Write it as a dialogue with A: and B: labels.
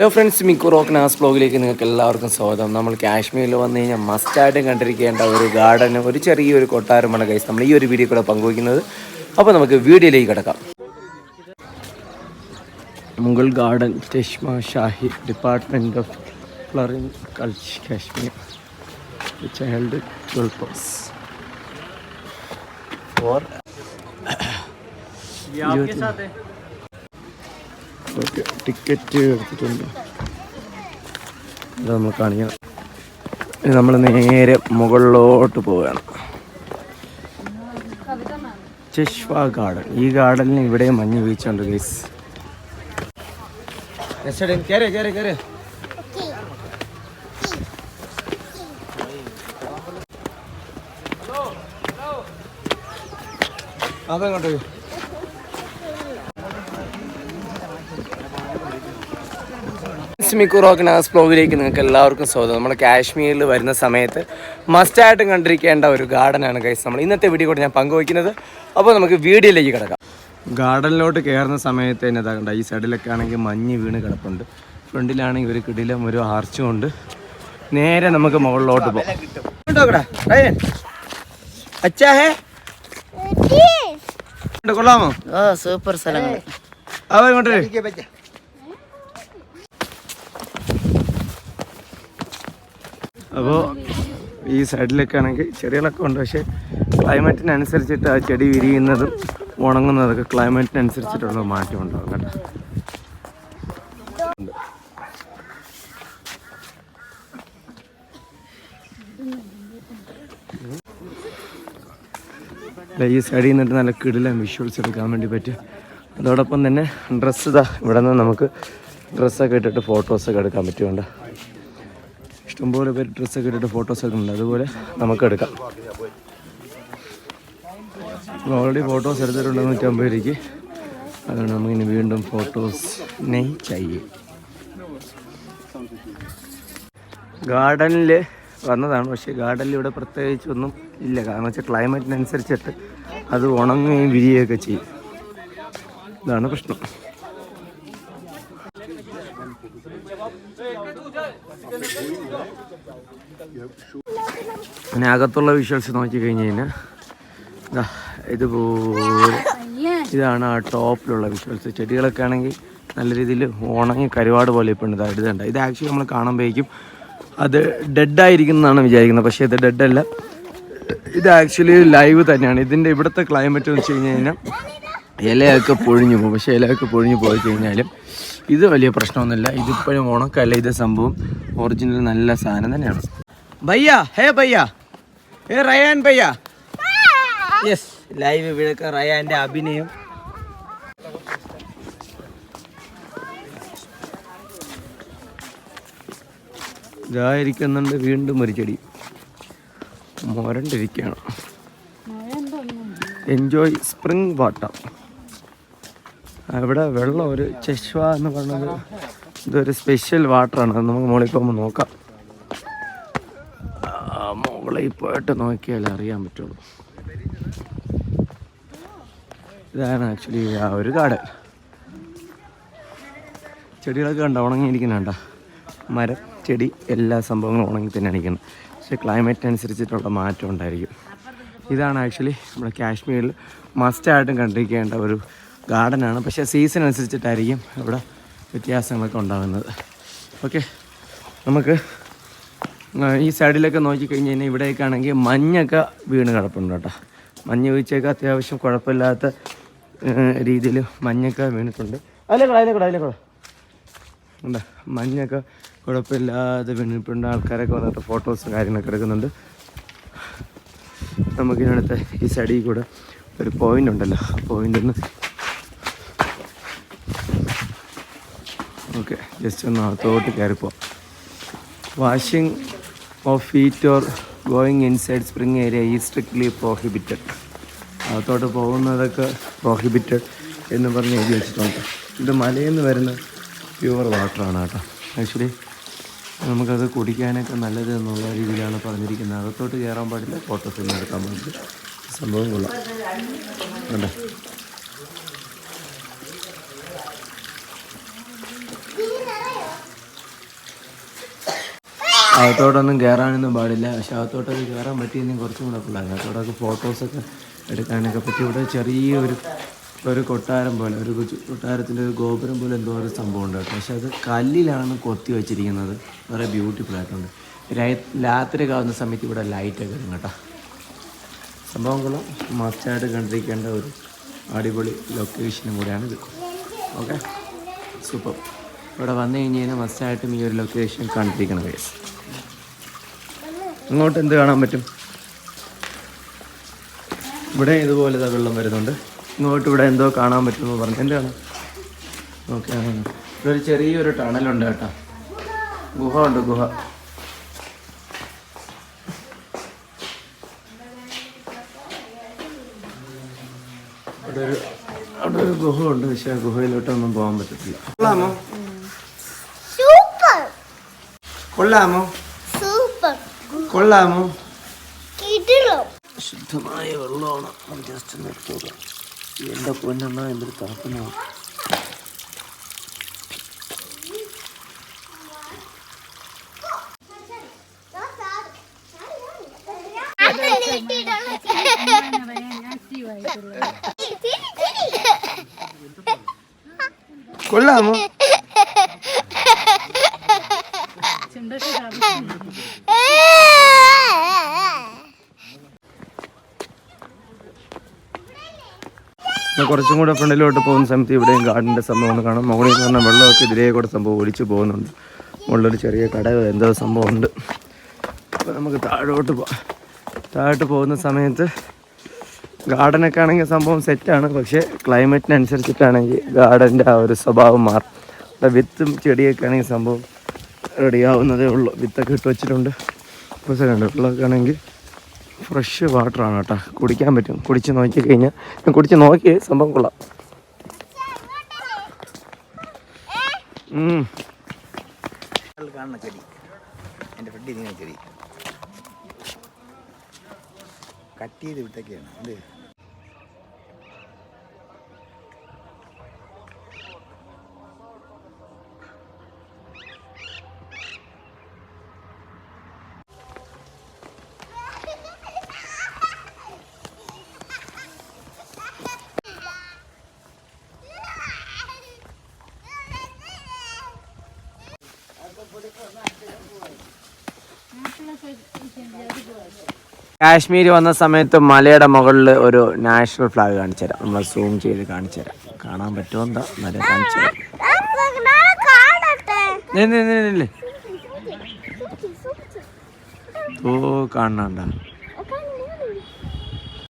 A: Hello friends Mikku rock Nas ബ്ലോഗിലേക്ക് നിങ്ങൾക്ക് എല്ലാവർക്കും സ്വാഗതം. നമ്മൾ കാശ്മീരിൽ വന്നു കഴിഞ്ഞാൽ മസ്റ്റായിട്ടും കണ്ടിരിക്കേണ്ട ഒരു ഗാർഡൻ ഒരു ചെറിയൊരു കൊട്ടാരമാണ് കൈസ് നമ്മൾ ഈ ഒരു വീഡിയോ കൂടെ പങ്കുവയ്ക്കുന്നത്. അപ്പോൾ നമുക്ക് വീഡിയോയിലേക്ക് കിടക്കാം. Mughal garden Chashma Shahi department of floriculture Kashmir. Child twelve four okay ticket എടുത്തിട്ടുണ്ട്. ഇത് നമ്മൾ കാണിക്കണം. നമ്മൾ നേരെ മുകളിലോട്ട് പോവുകയാണ്. ചെഷ്വ ഗാർഡൻ. ഈ ഗാർഡനിൽ ഇവിടെ മഞ്ഞ് വീഴ്ചയുണ്ട് ഗൈസ് കയറി അതെങ്ങോട്ട്. മിക്കു റോക്കിനാസ് ബ്ലോഗിലേക്ക് നിങ്ങൾക്ക് എല്ലാവർക്കും സ്വാഗതം. നമ്മൾ കാശ്മീരിൽ വരുന്ന സമയത്ത് മസ്റ്റായിട്ടും കണ്ടിരിക്കേണ്ട ഒരു ഗാർഡനാണ് കൈസ് നമ്മൾ ഇന്നത്തെ വീഡിയോ കൂടെ ഞാൻ പങ്കുവയ്ക്കുന്നത്. അപ്പോൾ നമുക്ക് വീഡിയോയിലേക്ക് കിടക്കാം. ഗാർഡനിലോട്ട് കയറുന്ന സമയത്ത് തന്നെ ഇതാകണ്ട ഈ സൈഡിലൊക്കെ ആണെങ്കിൽ മഞ്ഞ് വീണ് കിടപ്പുണ്ട്. ഫ്രണ്ടിലാണെങ്കിൽ ഒരു കിടിലം ഒരു ആർച്ചും ഉണ്ട്. നേരെ നമുക്ക് മുകളിലോട്ട് പോകാം അച്ഛാ ഹേ. കൊള്ളാമോ?
B: ഓ സൂപ്പർ സ്ഥലങ്ങൾ
A: അവ ഇങ്ങോട്ട്. അപ്പോൾ ഈ സൈഡിലൊക്കെ ആണെങ്കിൽ ചെടികളൊക്കെ ഉണ്ട്. പക്ഷേ ക്ലൈമറ്റിനനുസരിച്ചിട്ട് ആ ചെടി വിരിയുന്നതും ഉണങ്ങുന്നതൊക്കെ ക്ലൈമറ്റിനനുസരിച്ചിട്ടുള്ള മാറ്റം ഉണ്ടാകും കേട്ടോ. ഈ സൈഡിൽ നിന്നിട്ട് നല്ല കിടിലം വിഷ്വൽസ് എടുക്കാൻ വേണ്ടി പറ്റും അതോടൊപ്പം തന്നെ ഡ്രസ്സ് ഇതാ. ഇവിടെ നിന്ന് നമുക്ക് ഡ്രസ്സൊക്കെ ഇട്ടിട്ട് ഫോട്ടോസൊക്കെ എടുക്കാൻ പറ്റുമുണ്ട് ഇഷ്ടംപോലെ പേര് ഡ്രസ്സൊക്കെ ഇട്ടിട്ട് ഫോട്ടോസൊക്കെ ഉണ്ട്. അതുപോലെ നമുക്ക് എടുക്കാം. ഓൾറെഡി ഫോട്ടോസ് എടുത്തിട്ടുണ്ട് നൂറ്റമ്പത് രൂപയ്ക്ക്. അതുകൊണ്ട് നമുക്കിനി വീണ്ടും ഫോട്ടോസ് നെയ് ചെയ്യും. ഗാർഡനിൽ വന്നതാണ്. പക്ഷേ ഗാർഡനിൽ ഇവിടെ പ്രത്യേകിച്ച് ഒന്നും ഇല്ല. കാരണം വെച്ചാൽ ക്ലൈമറ്റിനനുസരിച്ചിട്ട് അത് ഉണങ്ങുകയും വിരിയുകയൊക്കെ ചെയ്യും. ഇതാണ് പ്രശ്നം. പിന്നെ അകത്തുള്ള വിഷ്വൽസ് നോക്കി കഴിഞ്ഞ് കഴിഞ്ഞാൽ ഇതുപോലെ ഇതാണ് ആ ടോപ്പിലുള്ള വിഷ്വൽസ് ചെടികളൊക്കെ ആണെങ്കിൽ നല്ല രീതിയിൽ ഉണങ്ങി കരുവാട് പോലെ ഇപ്പോൾ ഉണ്ട് ഇതുണ്ട്. ഇത് ആക്ച്വലി നമ്മൾ കാണുമ്പോഴേക്കും അത് ഡെഡായിരിക്കുന്നതാണ് വിചാരിക്കുന്നത്. പക്ഷേ ഇത് ഡെഡല്ല ഇത് ആക്ച്വലി ലൈവ് തന്നെയാണ്. ഇതിന്റെ ഇവിടുത്തെ ക്ലൈമറ്റ് എന്ന് വെച്ച് കഴിഞ്ഞ് കഴിഞ്ഞാൽ ഇലയൊക്കെ പൊഴിഞ്ഞു പോകും. പക്ഷേ ഇലയൊക്കെ പൊഴിഞ്ഞു പോയി കഴിഞ്ഞാലും ഇത് വലിയ പ്രശ്നമൊന്നുമില്ല. ഇതിപ്പോഴും ഉണക്കല്ല ഇത് സംഭവം. ഒറിജിനൽ നല്ല സാധനം തന്നെയാണ്. ബയ്യ ഹേ ബയ്യ ഹേ റയാൻ ബയ്യ യെസ് ലൈവ് വിഴക്ക റയാന്റെ അഭിനയം. ഇതായിരിക്കുന്നുണ്ട് വീണ്ടും ഒരു ചെടി. മൊരണ്ടിരിക്കുകയാണ്. എൻജോയ് സ്പ്രിംഗ് വാട്ടർ ഇവിടെ വെള്ളം ഒരു ചെഷ്വ എന്ന് പറയുന്നത് ഇതൊരു സ്പെഷ്യൽ വാട്ടറാണ് അത് നമുക്ക് മുകളിൽ പോകുമ്പോൾ നോക്കാം. മുകളിൽ പോയിട്ട് നോക്കിയാലേ അറിയാൻ പറ്റുള്ളൂ. ഇതാണ് ആക്ച്വലി ആ ഒരു കാട്. ചെടികളൊക്കെ കണ്ട? ഉണങ്ങിയിരിക്കുന്നുണ്ട? മരം ചെടി എല്ലാ സംഭവങ്ങളും ഉണങ്ങി തന്നെ ഇരിക്കുന്നത് പക്ഷേ ക്ലൈമറ്റ് അനുസരിച്ചിട്ടുള്ള മാറ്റം ഉണ്ടായിരിക്കും. ഇതാണ് ആക്ച്വലി നമ്മുടെ കാശ്മീരിൽ മസ്റ്റായിട്ടും കണ്ടിരിക്കേണ്ട ഒരു ഗാർഡനാണ്. പക്ഷേ സീസൺ അനുസരിച്ചിട്ടായിരിക്കും ഇവിടെ വ്യത്യാസങ്ങളൊക്കെ ഉണ്ടാകുന്നത്. ഓക്കെ നമുക്ക് ഈ സൈഡിലൊക്കെ നോക്കിക്കഴിഞ്ഞ് കഴിഞ്ഞാൽ ഇവിടെയൊക്കെ ആണെങ്കിൽ മഞ്ഞൊക്കെ വീണ് കിടപ്പുണ്ട് കേട്ടോ. മഞ്ഞ് വീഴ്ചയൊക്കെ അത്യാവശ്യം കുഴപ്പമില്ലാത്ത രീതിയിൽ മഞ്ഞൊക്കെ വീണിട്ടുണ്ട്. അതിലെ കൂടെ അതിലെ കൂടെ അതിലെ കൂടെ ഉണ്ട്? മഞ്ഞൊക്കെ കുഴപ്പമില്ലാതെ വീണിട്ടുണ്ട്. ആൾക്കാരൊക്കെ വന്നിട്ട് ഫോട്ടോസ് കാര്യങ്ങളൊക്കെ എടുക്കുന്നുണ്ട്. നമുക്കിനടുത്ത് ഈ സൈഡിൽ കൂടെ ഒരു പോയിന്റ് ഉണ്ടല്ലോ. ആ ഒന്ന് ഓക്കെ ജസ്റ്റ് ഒന്ന് അകത്തോട്ട് കയറിപ്പോ. Washing of feet or going inside spring area ഈ സ്ട്രിക്ട്ലി പ്രോഹിബിറ്റഡ് അകത്തോട്ട് പോകുന്നതൊക്കെ പ്രോഹിബിറ്റഡ് എന്ന് പറഞ്ഞ് എഴുതി വെച്ചിട്ടുണ്ട്. ഇത് മലയിൽ നിന്ന് വരുന്ന പ്യുവർ വാട്ടറാണ് കേട്ടോ. ആക്ച്വലി നമുക്കത് കുടിക്കാനൊക്കെ നല്ലത് എന്നുള്ള രീതിയിലാണ് പറഞ്ഞിരിക്കുന്നത്. അകത്തോട്ട് കയറാൻ പാടില്ല ഫോട്ടോസ് എടുക്കാൻ പാടില്ല. സംഭവം കൊള്ളാം. കണ്ടോ? അകത്തോട്ടൊന്നും കയറാനൊന്നും പാടില്ല. പക്ഷെ അകത്തോട്ടൊക്കെ കയറാൻ പറ്റിയെന്നും കുറച്ചും കൂടെ പിള്ളേർ അകത്തോടൊക്കെ ഫോട്ടോസൊക്കെ എടുക്കാനൊക്കെ പറ്റി. ഇവിടെ ചെറിയൊരു ഒരു കൊട്ടാരം പോലെ ഒരു കൊട്ടാരത്തിന്റെ ഒരു ഗോപുരം പോലെ എന്തോ ഒരു സംഭവം ഉണ്ട് കേട്ടോ. പക്ഷെ അത് കല്ലിലാണ് കൊത്തി വെച്ചിരിക്കുന്നത്. വളരെ ബ്യൂട്ടിഫുൾ ആയിട്ടുണ്ട്. രാത്രി കാവുന്ന സമയത്ത് ഇവിടെ ലൈറ്റൊക്കെ ഇടും കേട്ടോ. സംഭവങ്ങളും മസ്റ്റായിട്ട് കണ്ടിരിക്കേണ്ട ഒരു അടിപൊളി ലൊക്കേഷനും കൂടെയാണിത് ഓക്കെ സൂപ്പർ ഇവിടെ വന്നു കഴിഞ്ഞ് കഴിഞ്ഞാൽ മസ്റ്റായിട്ടും ഈ ഒരു ലൊക്കേഷൻ കണ്ടിരിക്കണം കേസ് ഇങ്ങോട്ട് എന്ത് കാണാൻ പറ്റും? ഇവിടെ ഇതുപോലെ ദാ വെള്ളം വരുന്നുണ്ട്. ഇങ്ങോട്ട് ഇവിടെ എന്തോ കാണാൻ പറ്റുമെന്ന് പറഞ്ഞു. എന്താണ് ഓക്കെ ഇവിടെ ഒരു ചെറിയൊരു ടണലുണ്ട് കേട്ടോ. ഗുഹ ഉണ്ട് ഗുഹ. അവിടെ ഒരു അവിടെ ഒരു ഗുഹ ഉണ്ട് പക്ഷേ ഗുഹയിലോട്ടൊന്നും പോകാൻ പറ്റത്തില്ല. കൊള്ളാമോ?
B: സൂപ്പർ.
A: കൊള്ളാമോ? കൊള്ളാമോ? ശുദ്ധമായ വെള്ളമാണ്. അത് ജസ്റ്റ് ഒന്ന് എടുത്ത് നോക്കാം. എന്റെ പൊന്നെണ്ണ എന്തൊരു താപ്പനോ കൊള്ളാമോ പിന്നെ കുറച്ചും കൂടെ ഫ്രണ്ടിലോട്ട് പോകുന്ന സമയത്ത് ഇവിടെയും ഗാർഡന്റെ സംഭവം ഒന്ന് കാണാം. മുകളിൽ നിന്ന് പറഞ്ഞാൽ വെള്ളമൊക്കെ ഇതിലേ കൂടെ സംഭവം ഒലിച്ചു പോകുന്നുണ്ട്. മുകളിലൊരു ചെറിയ കട എന്തോ സംഭവം ഉണ്ട് അപ്പോൾ നമുക്ക് താഴോട്ട് പോകാം താഴോട്ട് പോകുന്ന സമയത്ത് ഗാർഡനൊക്കെ ആണെങ്കിൽ സംഭവം സെറ്റാണ് പക്ഷേ ക്ലൈമറ്റിനനുസരിച്ചിട്ടാണെങ്കിൽ ഗാർഡന്റെ ആ ഒരു സ്വഭാവം മാറും. അവിടെ വിത്തും ചെടിയൊക്കെ ആണെങ്കിൽ സംഭവം റെഡിയാവുന്നതേ ഉള്ളൂ. വിത്തൊക്കെ ഇട്ട് വെച്ചിട്ടുണ്ട്. ഇപ്പോൾ സെക്കൻഡ് വെള്ളമൊക്കെ ആണെങ്കിൽ ഫ്രഷ് വാട്ടറാണ് കേട്ടോ. കുടിക്കാൻ പറ്റും. കുടിച്ച് നോക്കി കഴിഞ്ഞാൽ ഞാൻ കുടിച്ച് നോക്കി സംഭവം കൊള്ളാം.
C: ചെടി എന്റെ ഫ്രണ്ട് ചെടി. കട്ട് ചെയ്ത് വിട്ടൊക്കെയാണ്. ഇത്
A: കാശ്മീർ വന്ന സമയത്ത് മലയുടെ മുകളിൽ ഒരു നാഷണൽ ഫ്ലാഗ് കാണിച്ചു തരാം. നമ്മൾ സൂം ചെയ്ത് കാണിച്ചു തരാം. കാണാൻ പറ്റുമോ എന്താ? നല്ല കാണിച്ചു. ഓ കാണണ്ട